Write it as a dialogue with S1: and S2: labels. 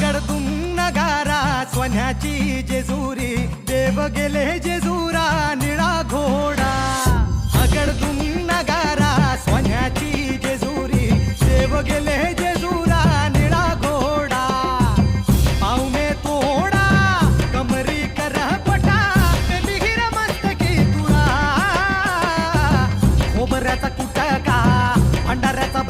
S1: गडदुम नगारा सोन्याची जेजुरी देव गेले जेजुरा निळा घोडा. हगडदुम नगारा सोन्याची जेजुरी देव गेले जेजुरा निळा घोडा. पाहुणे तोडा कमरी कर पटा मिहीर मस्तकी तुळा खोबऱ्याचा कुटका भंडाऱ्याचा